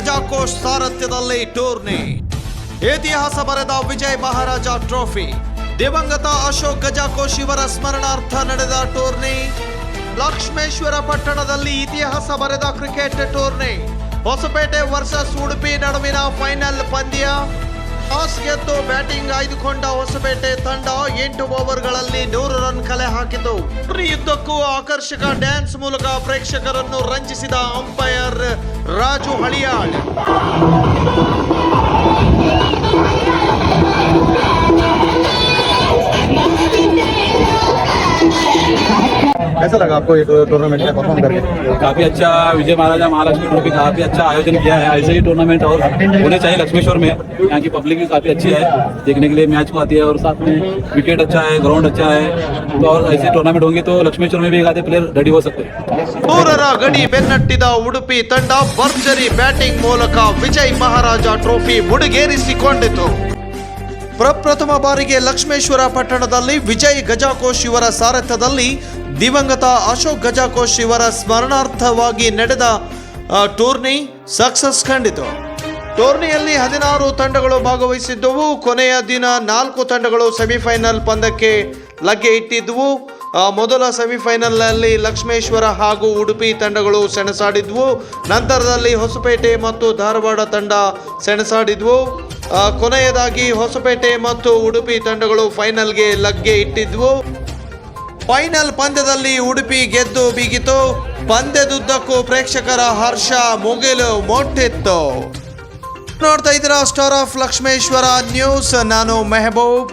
ಗಜಾಕೋಶ್ ಸಾರಥ್ಯದಲ್ಲಿ tourney. ಇತಿಹಾಸ ಬರೆದ ವಿಜಯ್ ಮಹಾರಾಜ trophy. ದಿವಂಗತ ಅಶೋಕ್ ಗಜಾಕೋಶ್ ಇವರ ಸ್ಮರಣಾರ್ಥ ನಡೆದ ಟೂರ್ನಿ. ಲಕ್ಷ್ಮೇಶ್ವರ ಪಟ್ಟಣದಲ್ಲಿ ಇತಿಹಾಸ ಬರೆದ cricket tourney. Hosapete versus Udupi ನಡುವಿನ ಫೈನಲ್ ಪಂದ್ಯ. ಟಾಸ್ ಗೆದ್ದು ಬ್ಯಾಟಿಂಗ್ ಆಯ್ದುಕೊಂಡ ಹೊಸಪೇಟೆ ತಂಡ ಎಂಟು ಓವರ್ಗಳಲ್ಲಿ ನೂರು ರನ್ ಕಲೆ ಹಾಕಿತು. ಯುದ್ಧಕ್ಕೂ ಆಕರ್ಷಕ ಡ್ಯಾನ್ಸ್ ಮೂಲಕ ಪ್ರೇಕ್ಷಕರನ್ನು ರಂಜಿಸಿದ ಅಂಪೈರ್ ರಾಜು ಹಳಿಯಾಳ್. कैसा लगा आपको ये टूर्नामेंट में परफॉर्म करके काफी अच्छा विजय महाराजा महालक्ष्मी ट्रॉफी काफी अच्छा आयोजन किया है ऐसे ही टूर्नामेंट और होने चाहिए लक्ष्मेश्वर में यहाँ की पब्लिक भी काफी अच्छी है देखने के लिए मैच को आती है और साथ में विकेट अच्छा है ग्राउंड अच्छा है तो और ऐसे टूर्नामेंट होंगे तो लक्ष्मेश्वर में भी एक आधे प्लेयर रेडी हो सकते हैं ನೂರರ ಗಡಿ ಬೆನ್ನಟ್ಟಿದ ಉಡುಪಿ ತಂಡ ಭರ್ಜರಿ ಬ್ಯಾಟಿಂಗ್ ಮೂಲಕ ವಿಜಯ್ ಮಹಾರಾಜ ಟ್ರೋಫಿ ಮುಡಿಗೇರಿಸಿಕೊಂಡಿತು ಪ್ರಪ್ರಥಮ ಬಾರಿಗೆ ಲಕ್ಷ್ಮೇಶ್ವರ ಪಟ್ಟಣದಲ್ಲಿ ವಿಜಯ್ ಗಜಾಕೋಶ್ ಇವರ ಸಾರಥ್ಯದಲ್ಲಿ ದಿವಂಗತ ಅಶೋಕ್ ಗಜಾಕೋಶ್ ಇವರ ಸ್ಮರಣಾರ್ಥವಾಗಿ ನಡೆದ ಟೂರ್ನಿ ಸಕ್ಸಸ್ ಕಂಡಿತು. ಟೂರ್ನಿಯಲ್ಲಿ ಹದಿನಾರು ತಂಡಗಳು ಭಾಗವಹಿಸಿದ್ದವು. ಕೊನೆಯ ದಿನ ನಾಲ್ಕು ತಂಡಗಳು ಸೆಮಿಫೈನಲ್ ಪಂದ್ಯಕ್ಕೆ ಲಗ್ಗೆ ಇಟ್ಟಿದ್ದವು ಮೊದಲ ಸೆಮಿಫೈನಲ್ನಲ್ಲಿ ಲಕ್ಷ್ಮೇಶ್ವರ ಹಾಗೂ ಉಡುಪಿ ತಂಡಗಳು ಸೆಣಸಾಡಿದ್ವು. ನಂತರದಲ್ಲಿ ಹೊಸಪೇಟೆ ಮತ್ತು ಧಾರವಾಡ ತಂಡ ಸೆಣಸಾಡಿದ್ವು. ಕೊನೆಯದಾಗಿ ಹೊಸಪೇಟೆ ಮತ್ತು ಉಡುಪಿ ತಂಡಗಳು ಫೈನಲ್ಗೆ ಲಗ್ಗೆ ಇಟ್ಟಿದ್ವು. ಫೈನಲ್ ಪಂದ್ಯದಲ್ಲಿ ಉಡುಪಿ ಗೆದ್ದು ಬೀಗಿತು. ಪಂದ್ಯದುದ್ದಕ್ಕೂ ಪ್ರೇಕ್ಷಕರ ಹರ್ಷ ಮುಗಿಲು ಮೊಟ್ಟಿತ್ತು. ನೋಡ್ತಾ ಇದ್ದೀರಾ, ಸ್ಟಾರ್ ಆಫ್ ಲಕ್ಷ್ಮೇಶ್ವರ ನ್ಯೂಸ್. ನಾನು ಮೆಹಬೂಬ್.